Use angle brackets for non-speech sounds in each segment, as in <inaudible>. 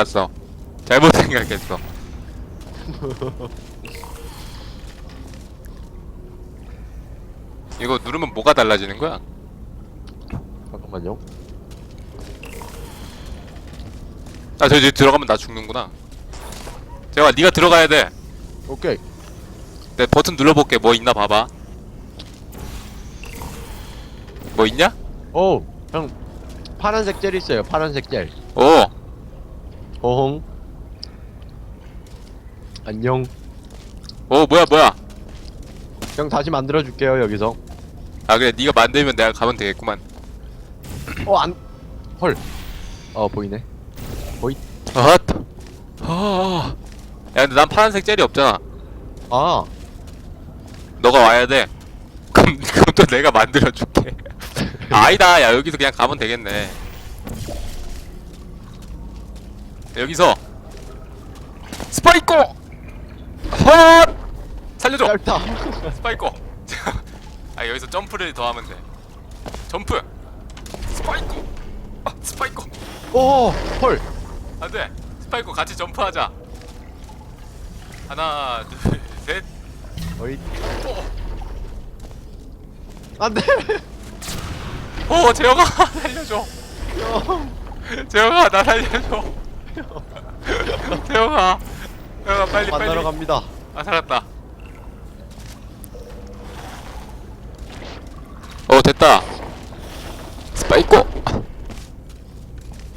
생각했어. 잘못 생각했어. <laughs> 이거 누르면 뭐가 달라지는 거야? 잠깐만요. 아, 저 이제 들어가면 나 죽는구나. 제가 네가 들어가야 돼. 오케이. 내 버튼 눌러볼게. 뭐 있나 봐봐. 뭐 있냐? 오, 형 파란색 젤 있어요. 파란색 젤. 오, 어흥. 안녕. 오 뭐야 뭐야? 형 다시 만들어 줄게요 여기서. 아 그래 네가 만들면 내가 가면 되겠구만. 어 안. 헐. 어 보이네. 아따. 아. 야 근데 난 파란색 젤이 없잖아. 아. 너가 와야 돼. 그럼 그럼 또 내가 만들어 줄게. <laughs> 아니다. 야 여기서 그냥 가면 되겠네. 여기서 스파이코. 헛. 살려줘. 짧다. <laughs> 스파이코. <laughs> 아 여기서 점프를 더 하면 돼. 점프. 스파이코. 아, 스파이코. 오. 헐. 안돼. 스파이코 같이 점프하자. 하나, 둘, 셋. 어이. 오. 안돼. 오 재영아 <laughs> 살려줘. 형. 재영아 나 살려줘. 재영아. 재영아 빨리 만나러 빨리. 갑니다. 아 살았다. 어 됐다. 스파이코.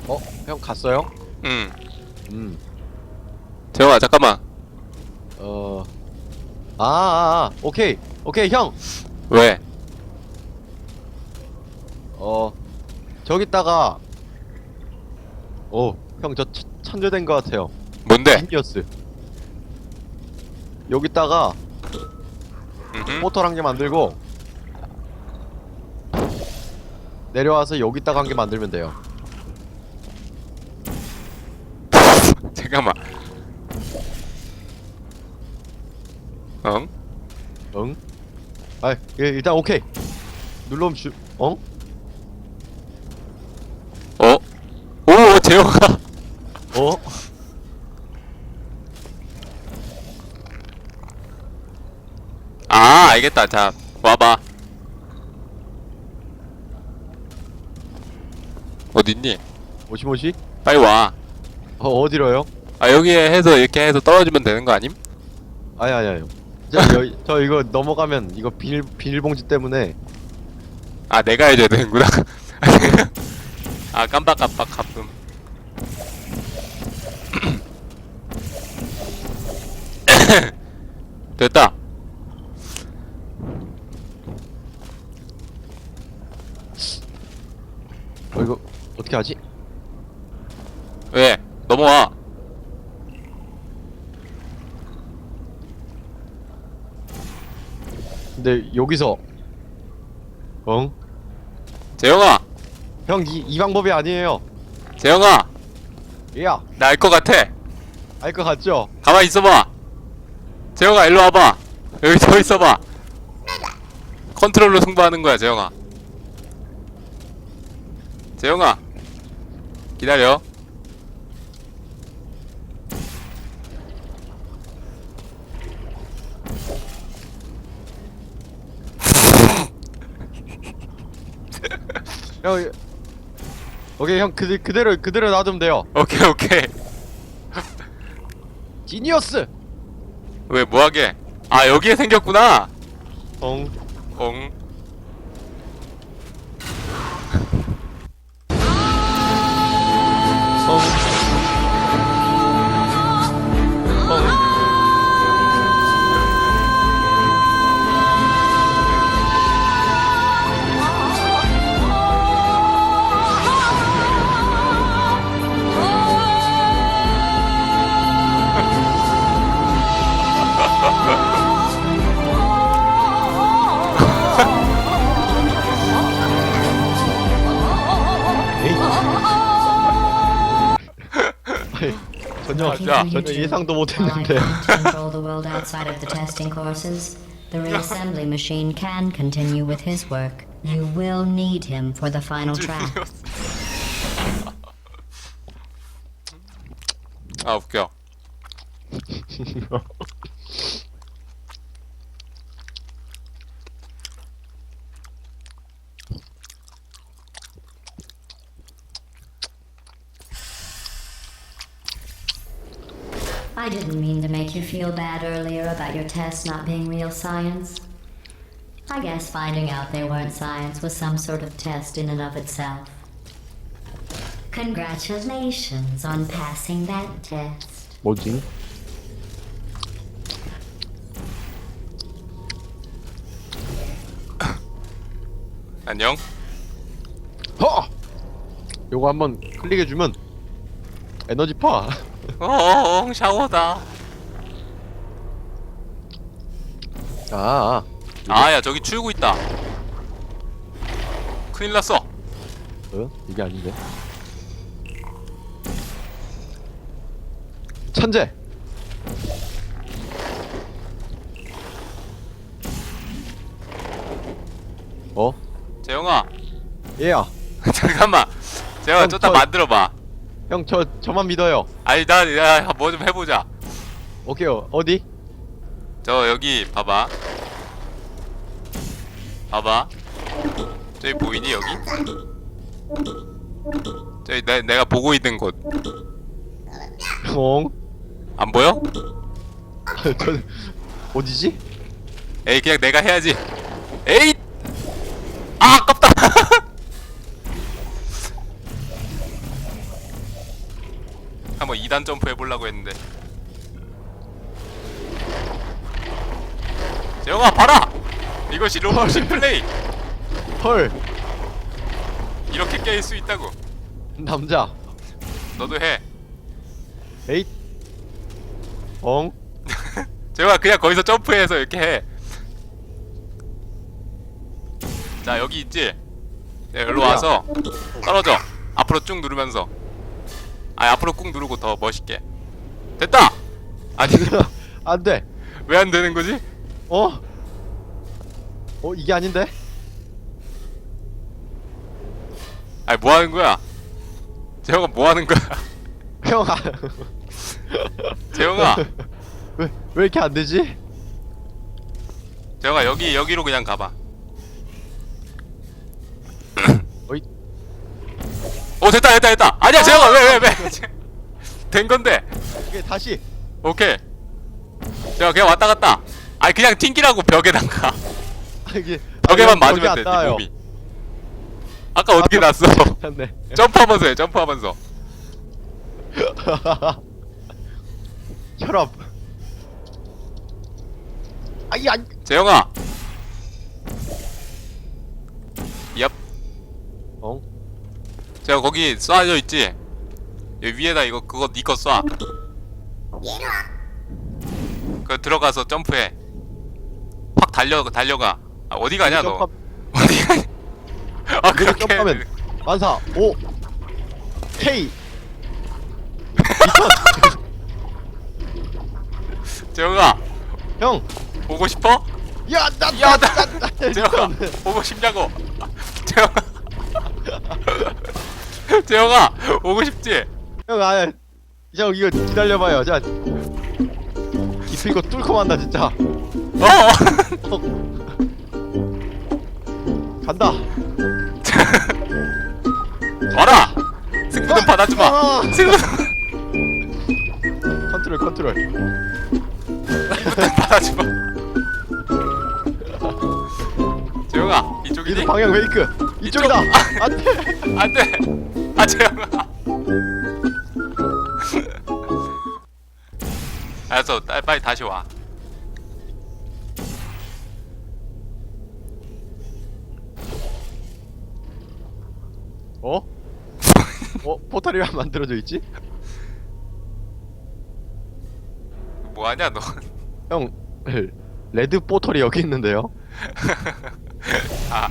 어, 형 갔어요? 응. 음. 재영아 잠깐만. 어. 아, 아, 아. 오케이. 오케이, 형. 왜? 어. 저기다가 오, 형 저 천재된 것 같아요. 뭔데? 지니어스. 여기다가 음흠. 포털 한 개 만들고 내려와서 여기다가 한 개 만들면 돼요. <laughs> 잠깐만. 응? 응? 아, 예, 일단 오케이. 눌러면 주, 어? 어? 오 재영아. 어? 아 알겠다. 자 와봐. 어딨니? 모시모시? 빨리 와. 어, 어디로요? 아 여기에 해서 이렇게 해서 떨어지면 되는 거 아님? 아니 아니 아니요. 저, 여, 저 이거 넘어가면 이거 비닐 비닐봉지 때문에 아 내가 해줘야 되는구나. <laughs> 아 깜빡깜빡 가끔. <coughs> 됐다. 어 이거 어떻게 하지? 왜? 넘어와. 근데 여기서 응? 재영아, 형 이 이 방법이 아니에요. 재영아, 야, 나 알 것 같아. 알 것 같죠? 가만 있어봐. 재영아, 일로 와봐. 여기 서 있어봐. 컨트롤로 승부하는 거야, 재영아. 재영아, 기다려. <laughs> 형 이- 오케이 형 그, 그대로 그대로 놔두면 돼요. 오케이, 오케이. <laughs> 지니어스. 왜 뭐하게? 아 여기에 생겼구나. 응. 엉. 전혀 아, 자. 전혀 예상도 While I 못했는데. can't control the world outside of the testing courses, the reassembly machine can continue with his work. You will need him for the final <laughs> track. 아 웃겨 <laughs> I didn't mean to make you feel bad earlier about your tests not being real science. I guess finding out they weren't science was some sort of test in and of itself. Congratulations on passing that test. 뭐지? <coughs> 안녕 허! 요거 한번 클릭해주면 에너지 파. <laughs> 어어 샤워다 아, 아. 아 야 저기 출구 있다 큰일 났어 어? 이게 아닌데. 천재. 어? 재영아 얘야. <laughs> 잠깐만 재영아 형, 저따 저- 만들어봐 형, 저, 저만 믿어요. 아니 나뭐 좀 해보자 오케이요. 어디? 저 여기 봐봐 봐봐 저기 보이니 여기? 저기 내, 내가 보고 있는 곳안 형. 보여? <laughs> 저, 어디지? 에이 그냥 내가 해야지 에이 2단 점프 해보려고 했는데 재영아 봐라 이것이 로봇식 플레이 헐. 이렇게 깰수 있다고 남자. 너도 해 에잇. 엉. <laughs> 재영아 그냥 거기서 점프해서 이렇게 해. 자 여기 있지? 네, 여기로 와서 떨어져. 앞으로 쭉 누르면서. 아 앞으로 꾹 누르고 더 멋있게. 됐다. 아니 <laughs> 안 돼. 왜 안 되는 거지? 어? 어, 이게 아닌데? 아니 뭐 하는 거야? 재영아 뭐 하는 거야? <laughs> 형, 아. 재영아, <laughs> 왜, 왜 이렇게 안 되지? 재영아 여기 여기로 그냥 가봐. 어이. 오 됐다 됐다 됐다. 아니야 재영아 왜왜 왜? 된 건데. 이게 다시. 오케이. 제가 그냥 왔다 갔다. 아니 그냥 튕기라고 벽에다가 아, 이게. 벽에만 아, 맞으면 돼. 네 닿아요. 몸이. 아까 어떻게 아까- 났어? 네. <laughs> 점프하면서 해. 점프하면서. <laughs> 혈압. 아이, 안. 재영아. 얍. 어? 제가 거기 쏴져 있지. 여기 위에다 이거 그거 니거 쏴. 그 들어가서 점프해. 확 달려 달려가. 아, 어디 가냐 너? <laughs> 어디 가냐? 아 그렇게. 점프하면 만사 5 K 2000 재영아 형! 보고 싶어? 야! 나! 야, 나! 나- 나! 나! 재영아 보고 싶냐고 <laughs> 재영아 <laughs> <laughs> 재영아 보고 싶지? 형 아, 형 이거 기다려봐요. 자 기필 거 뚫고 만다 진짜. 어 어. <laughs> 간다. <laughs> 와라! 승부는 받아주마. 아! 승부는 컨트롤 컨트롤. 받아주마. 재영아 이쪽이니? 이거 방향 웨이크. 이쪽이다. 이쪽. 안돼. 안돼 아 재영아 <laughs> 알았어 딸 빨리 다시 와 어? 어? 포탈이 왜 안 만들어져 있지? 뭐하냐 너 형 레드 포털이 여기 있는데요? <laughs> 아,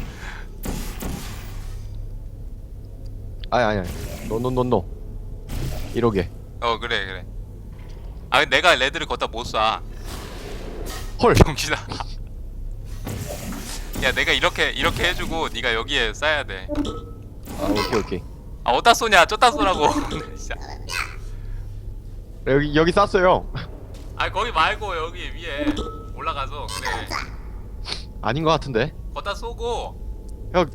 아니 아니 아니. 노노노노 이러게. 어 그래 그래. 아 근데 내가 레드를 걷다 못쏴. 헐. 병신아. 야 내가 이렇게 이렇게 해주고 네가 여기에 쏴야 돼아 아 오케이 오케이. 어디다 쏘냐? 저따 쏘라고. <laughs> 진짜. 여기 여기 쐈어요. 아 거기 말고 여기 위에 올라가서. 그래. 아닌 것 같은데. 걷다 쏘고. 형.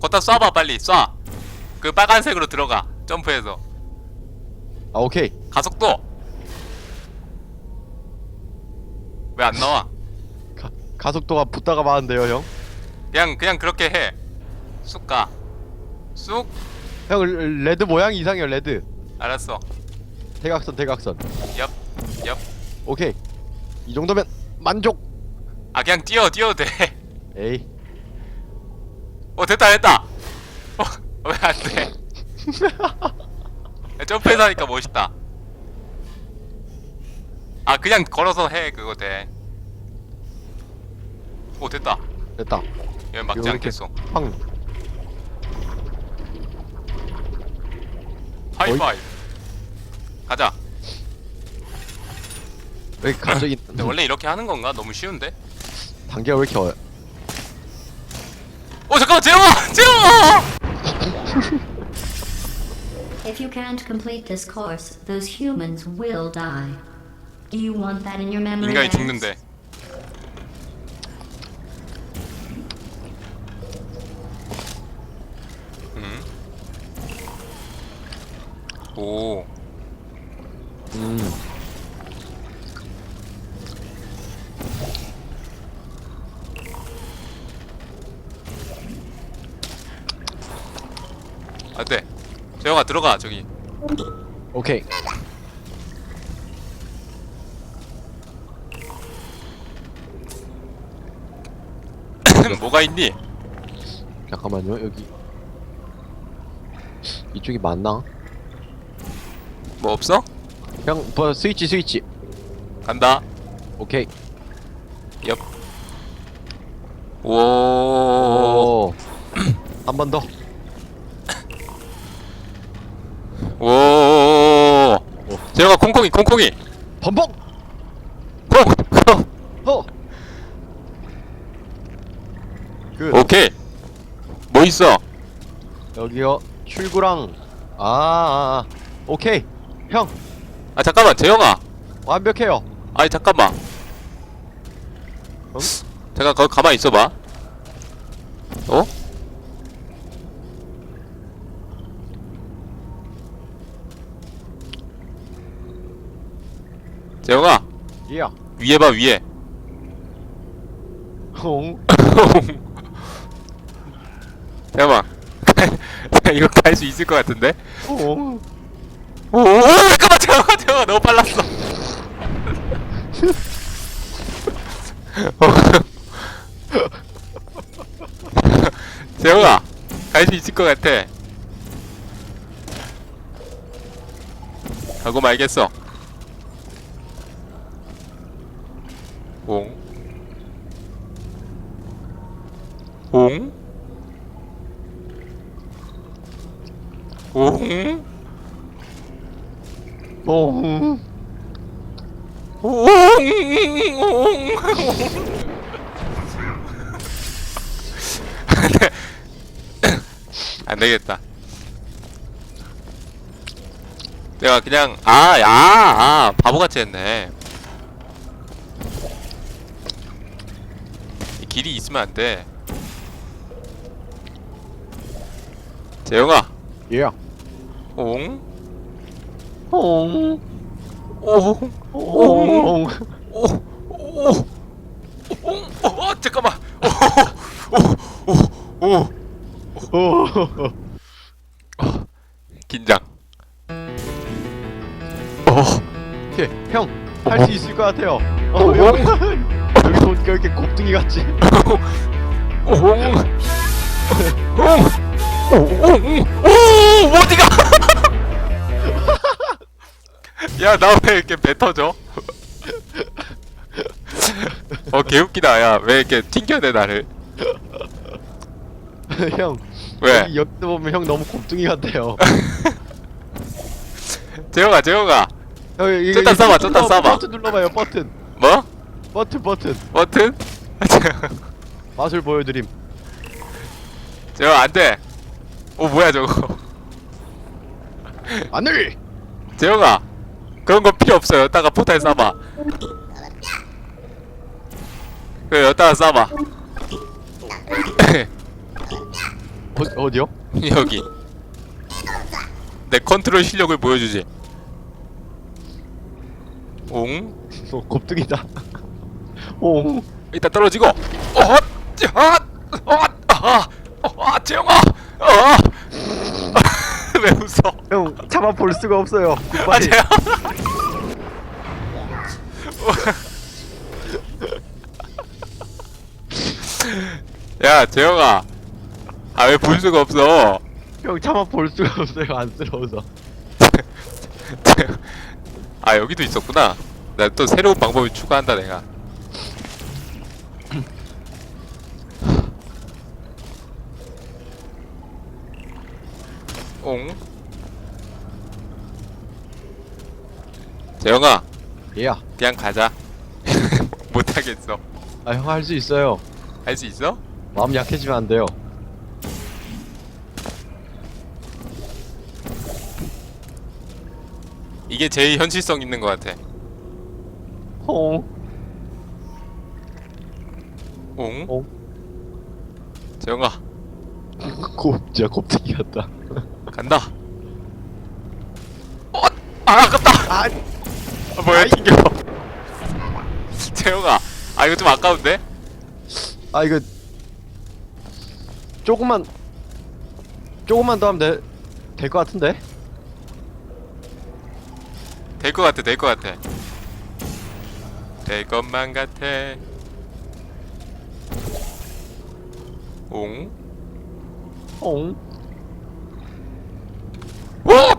걷다 쏴봐 빨리. 쏴 그 빨간색으로 들어가 점프해서 아 오케이. 가속도 왜 안 나와 가, 가속도가 붙다가 마는데요 형. 그냥 그냥 그렇게 해 쑥가 쑥형 레드 모양이 이상해요 레드. 알았어 대각선 대각선. 엽엽 오케이. 이 정도면 만족. 아 그냥 뛰어 뛰어도 돼어 <laughs> 에이. 됐다 됐다 어 왜 안돼 <laughs> 점프해서 하니까 멋있다 아 그냥 걸어서 해 그거 돼 오 됐다 됐다. 여기 막지 않겠어 팡. 하이파이브 가자 여기 갑자기 근데 원래 이렇게 하는 건가? 너무 쉬운데? 단계가 왜 이렇게 어려? 어 잠깐만 재영아! 재영아! <laughs> If you can't complete this course, those humans will die. Do you want that in your memory? 인간이 banks? 죽는데 음. 오 음. 재영아 들어가 저기 오케이. <coughs> 뭐가 있니? 잠깐만요 여기 이쪽이 맞나? 뭐 없어? 형, 뭐 스위치 스위치. 간다 오케이. 엽 오. 오. <coughs> 한 번 더. 오. 재영아 콩콩이 콩콩이 범벅. 콩! 콩! 어. 그 오케이 뭐 있어? 여기요 출구랑 아, 아, 아. 오케이 형 아 잠깐만 재영아 완벽해요. 아니 잠깐만 어? 잠깐 거기 가만히 있어봐 어? 재영아 예야. 위에 봐 위에 홍. 잠깐만 <laughs> <laughs> 이거 갈 수 있을 것 같은데? 홍. 오, 오 잠깐만 재영아 재영아 너무 빨랐어 <laughs> 재영아 갈 수 있을 것 같아 가고 말겠어 옹 옹? 옹? 홍. 안돼 <laughs> 안 되겠다. 내가 그냥 아 야 아, 바보같이 했네. 길이 있으면 안 돼. 재영아, 예야. 옹, 홍. 옹, 옹. 홍. 오, 오, 어, 잠깐만. 오, 오, 오, 오, 오. 긴장. 어, 오케이 형 할 수 있을 것 같아요. 어, 형. 보니까 이렇게 곱둥이 같지? 오, 오, 오, 오, 오, 어디가? 야, 나 왜 이렇게 배 터져? 어, 개웃기다. 야, 왜 이렇게 튕겨내 나를? <laughs> 형. 왜? 여기 보면 형 너무 곱둥이 같아요. 형 이거 쫓다 이거 쏴봐, 쫓다 눌러- 쏴봐. 버튼 눌러봐요 버튼. 뭐? 버튼 버튼. 버튼? <laughs> 맛을 보여드림. 재영아, 안 돼. 오, 뭐야, 저거. 하늘. 재영아. 그런 거 필요 없어요. 여기다가 포탈 쏴봐. 그래 여기다가 쏴봐. 어, 어디요? <laughs> 여기. 내 컨트롤 실력을 보여주지. 옹. 어, 곱등이다. 오, 이따 떨어지고. 어, 자, 어, 아, 아, 재영아. 어. <laughs> 왜 웃어? 형 참아 볼 수가 없어요. 아, 굿바이. 재영. 야, 재영아. 아, 왜 볼 수가 없어? 형 참아 볼 수가 없어요. 안쓰러워서. <laughs> 아, 여기도 있었구나. 나 또 새로운 방법을 추가한다, 내가. 옹. 재영아, 얘야. 그냥 가자. <laughs> 못하겠어. 아 형 할 수 있어요. 할 수 있어? 마음 약해지면 안 돼요. 이게 제일 현실성 있는 것 같아. 홍. 옹? 옹. 재영아, 곱 <laughs> 진짜 곱등이 같다. 간다. 어! 아, 아깝다! 아, 아, 뭐야, 튕겨. 재영아, 아, 이거 좀 아까운데? 아 이거 조금만 조금만 더 하면 될것 같은데? 될 것 같아, 될 것 같아. 될 것만 같아. 옹? 홍.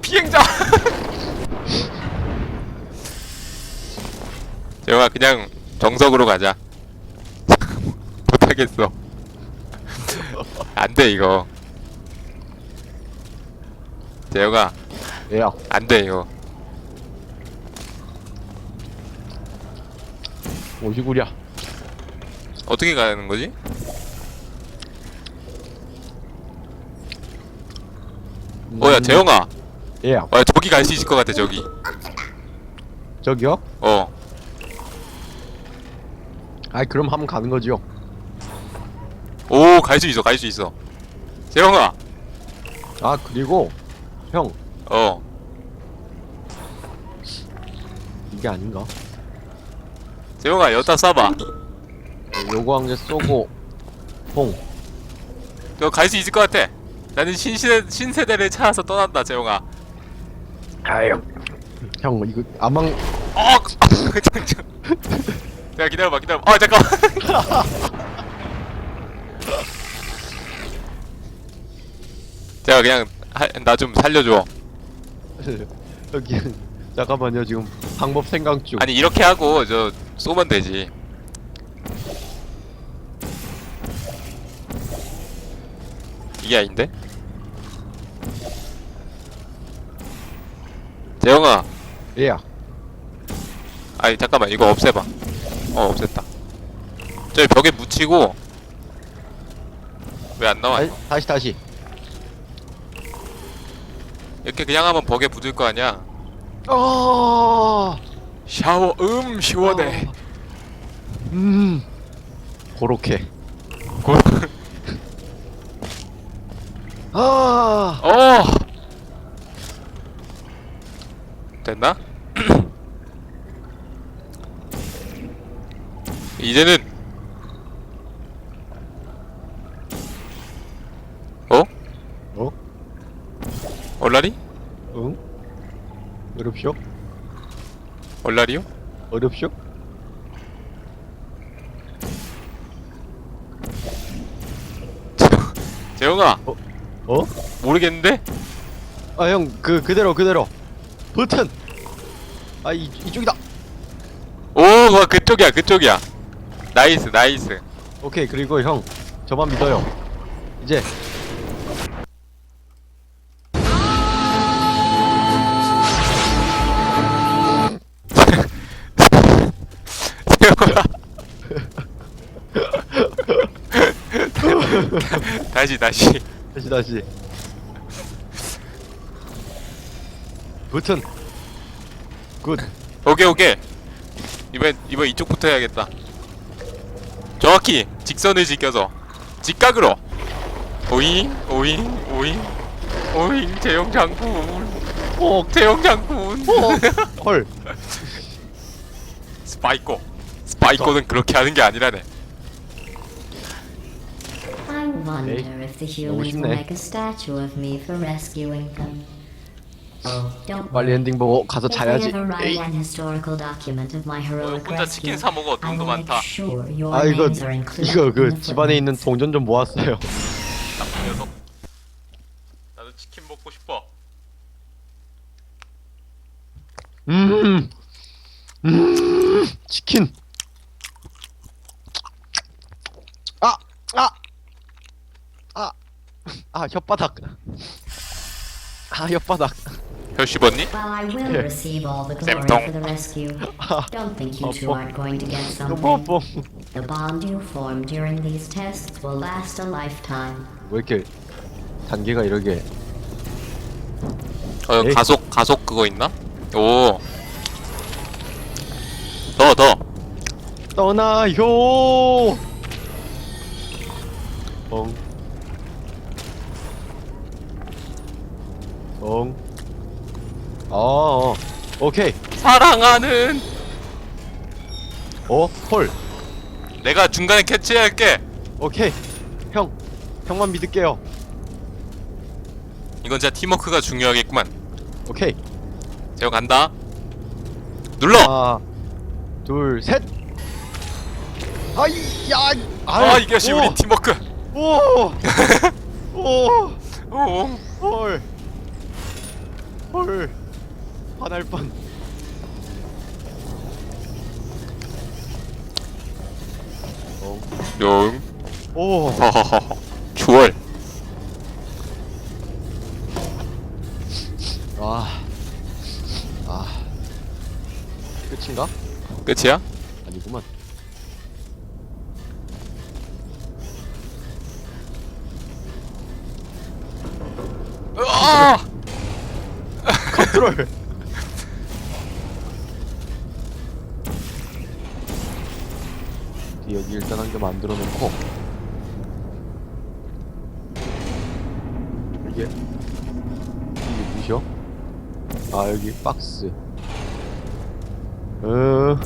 오! 비행자! 재영아, 그냥 정석으로 가자. <laughs> 못하겠어. 안 돼, 이거. 재영아, 얘야. 안 돼, 이거. 오시구랴. 어떻게 가는 거지? 어, 야, 재영아. 어, 야, 저기 갈 수 있을 것 같아, 저기. 저기요? 어. 아이 그럼 한번 가는 거지요. 오, 갈 수 있어, 갈 수 있어. 재영아. 아 그리고 형 어. 이게 아닌가? 재영아, 여기다 쏴봐. 요거 한 개 쏘고 홍. 너갈 수 있을 것 같아. 나는 신세대, 신세대를 찾아서 떠난다, 재영아. 아유. 형 이거 아망 어! 잠깐. 야, 기다려봐, 기다려봐. 아, 잠깐만. <laughs> 제가 그냥 나 좀 살려줘. <laughs> 여기 잠깐만요 지금 방법 생각 중. 아니 이렇게 하고 저 쏘면 되지. 이게 아닌데? 재영아, 얘야. 아니 잠깐만 이거 없애봐. 어 없앴다. 저기 벽에 묻히고 왜 안 나와? 다시 다시 다시. 이렇게 그냥 하면 벽에 묻을 거 아니야? 어. 샤워 음 시원해. 음. 고렇게. 고- 아. 어 됐나? <clears throat> 이제는 어? 어? 얼라리? 응? 어렵쇼? 얼라리요? 어렵쇼? <laughs> 재영아 어? 모르겠는데? 아 형 그 그대로 그대로. 버튼. 아 이, 이쪽이다. 오 그거 그쪽이야 그쪽이야 나이스 나이스 오케이 그리고 형 저만 믿어요. 이제 <laughs> 다시 다시 다시 다시. 버튼. 굿. 오케이 오케이. 이번 이번 이쪽부터 해야겠다. 정확히 직선을 지켜서 직각으로. 오잉 오잉 오잉. 오잉 재영 장군. 오, 재영 장군. <laughs> 헐. 스파이코. 스파이코는 그렇게 하는 게 아니라네. I wonder if the humans will make a statue of me for rescuing them. Oh, 빨리. 엔딩 보고 가서 자야지. 에이. 혼자 치킨 사 먹어. 돈도 많다. 아 이거 이거 그 집안에 있는. 동전 좀 모았어요. 나쁜 녀석 나도 치킨 먹고 싶어 음, 음, 치킨. 아, 아, 아, 아 혓바닥. 아 혓바닥. 혀 씹었니? While I will Yeah. receive all the glory Semtong. for the rescue, 아, don't think you two Opo. aren't going to get 너무 something. 아파. The bond you form during these tests will last a lifetime. 왜 이렇게 단계가 이렇게? 어 에이. 가속 가속 그거 있나? 오. 더 더. 떠나요. 엉. 엉. 어, 어. 오케이. 사랑하는 어, 헐. 내가 중간에 캐치할게. 오케이. 형, 형만 믿을게요. 이건 진짜 팀워크가 중요하겠구만. 오케이. 제가 간다. 눌러. 하나, 둘, 셋. 아이, 야, 아 이것이 오, 우리 팀워크. 오, 오, <laughs> 오. 헐, 헐, 화날 뻔. 어, 용. 오, 허허허. 주월. 아, 아, 끝인가? 끝이야? 아니구만. 아! 컨트롤. <laughs> 여기 일단 한 개 만들어 놓고 이게 이게 뭐죠? 아 여기 박스. 어.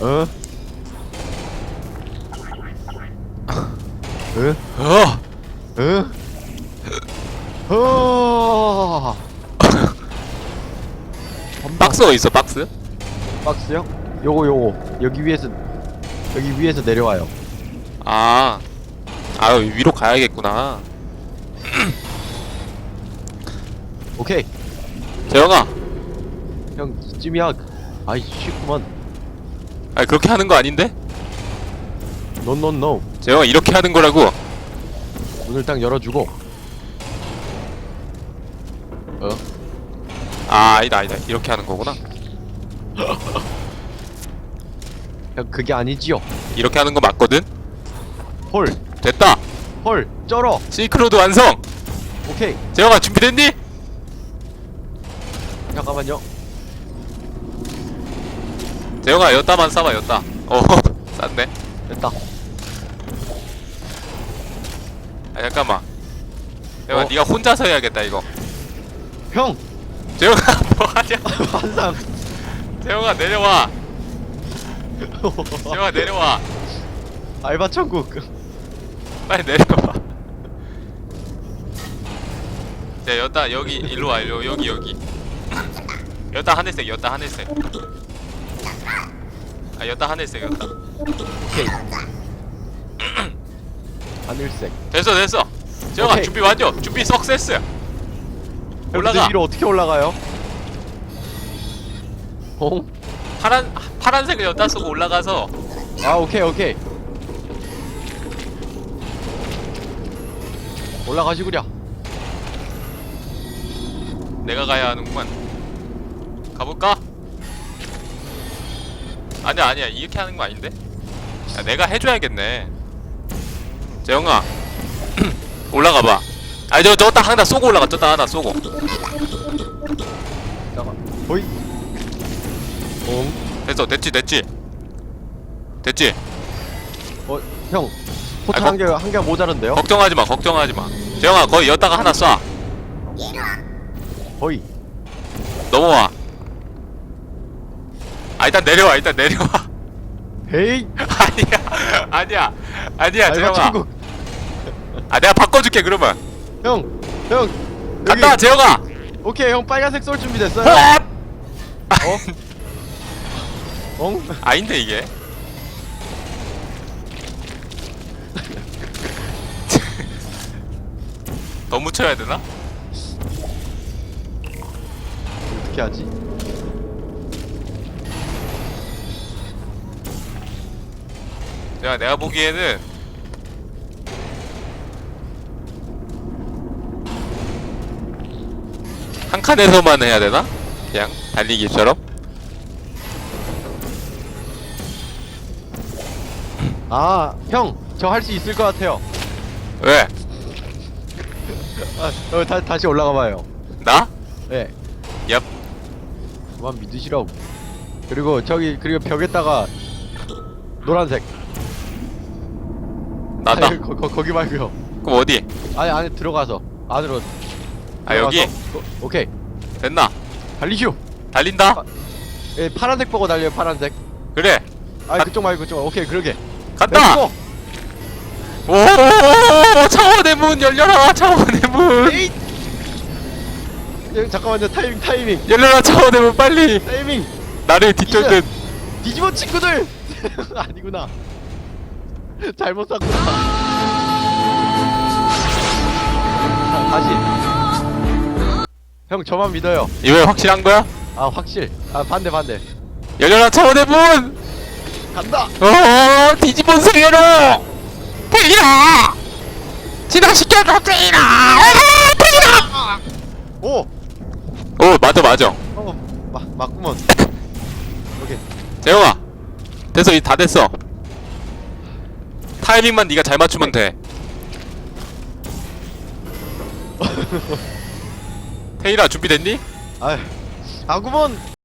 어? <laughs> 어? 박스 어디 있어? 박스? 박스요? 요거 요거 여기 위에서 여기 위에서 내려와요. 아. 아 위로 가야겠구나. 오케이 재영아. 형 이쯤이야. 아이 쉽구만. 아 그렇게 하는 거 아닌데? 노노노 재영아 이렇게 하는 거라고. 문을 딱 열어주고. 어? 아 아니다 아니다 이렇게 하는 거구나. 형 그게 아니지요. 이렇게 하는 거 맞거든. 헐, 됐다. 헐, 쩔어. 시크로드 완성. 오케이. 재영아 준비됐니? 잠깐만요. 재영아 여따만 싸봐 여따. 어 <laughs> 쌌네. 됐다. 아 잠깐만. 재영아 어. 네가 혼자서 해야겠다 이거. 형 재영아 <laughs> 뭐하냐? 환상. 재영아 내려와. <laughs> 재영아 내려와. 알바 천국. 빨리 내려와. 자 여따 여기 일로 와 일로 여기 여기. 여따 하늘색 여따 하늘색. 아 여따 하늘색 여따. 오케이. <clears throat> 하늘색. 됐어 됐어. 재영아 오케이. 준비 완료. 준비 석세스. 올라가. 위로 어떻게 올라가요? 어? 파란 파란색을 여따 쓰고 올라가서 아 오케이 오케이. 올라가시구려. 내가 가야 하는구만. 가볼까? 아니야 아니야 이렇게 하는 거 아닌데? 야, 내가 해줘야겠네. 재영아 <clears throat> 올라가봐. 아니 저 저거 딱 하나 쏘고 올라가 저딱 하나 쏘고. 잠깐 호이. 옹 됐어. 됐지 됐지. 됐지? 어, 형. 포트 아이, 뭐- 한 개가 한 개가 모자른데요? 걱정하지 마 걱정하지 마. 재영아 거기 여다가 하나 쏴. 호이 넘어와. 아 일단 내려와 일단 내려와. 헤이. <laughs> 아니야 아니야 아니야 재영아. 친구 아 내가 바꿔줄게 그러면 형, 형 간다 여기- 재영아 오케이 형 빨간색 쏠 준비 됐어요? 어? 엉? <laughs> 아닌데 이게 <laughs> 더 묻혀야 되나? 어떻게 하지? 내가 내가 보기에는 한 칸에서만 해야 되나? 그냥 달리기처럼? 아, 형, 저 할 수 있을 것 같아요. 왜? 아, 어, 다, 다시 올라가 봐요. 나? 예. 얍. 그만 믿으시라고. 그리고 저기 그리고 벽에다가 노란색. 나다. 아니, 거, 거, 거기 말고요. 그럼 어디? 아니 안에 들어가서 안으로. 아 여기? 들어가서, 거, 오케이. 됐나? 달리시오. 달린다? 예, 파란색 보고 달려요. 파란색. 그래 아, 가- 그쪽 말고 그쪽. 오케이, 그러게. 간다! 렛츠고! 오 차원의 문 열려라 차원의 문 에잇! 예, 잠깐만요. 타이밍, 타이밍. 열려라 차원의 문 빨리 타이밍. 나를 뒤쫓는 뒤집어 친구들. <laughs> 아니구나. 잘못 샀구나. 자, 다시. 형 저만 믿어요. 이번에 확실한 거야? 아 확실. 아 반대 반대. 열려라 차원의 문! 간다. 어 뒤집은 세계로 달리라! 진화시켜줘 달리라! 달리라! 오. 오 맞아 맞아 어. 마, 맞구먼. 오케이. 재영아 됐어 이다 됐어 타이밍만 네가 잘 맞추면 돼 <laughs> 테이라 준비됐니? 아. 아구먼.